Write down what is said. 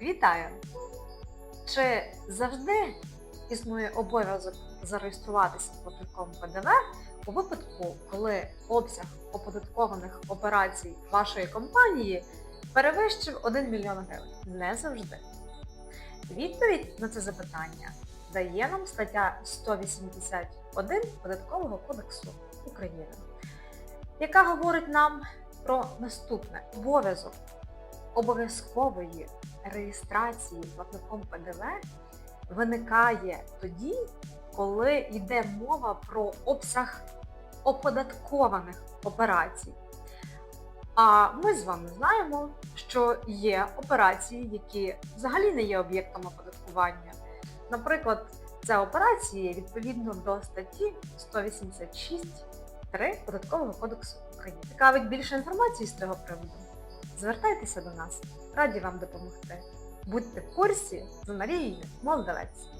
Вітаю! Чи завжди існує обов'язок зареєструватися платником ПДВ у випадку, коли обсяг оподаткованих операцій вашої компанії перевищив 1 мільйон гривень? Не завжди. Відповідь на це запитання дає нам стаття 181 Податкового кодексу України, яка говорить нам про наступне обов'язок обов'язкової реєстрації платником ПДВ виникає тоді, коли йде мова про обсяг оподаткованих операцій. А ми з вами знаємо, що є операції, які взагалі не є об'єктом оподаткування. Наприклад, це операції відповідно до статті 186.3 Податкового кодексу України. Цікавить більше інформації з цього приводу? Звертайтеся до нас, раді вам допомогти. Будьте в курсі з Марією Молдавець.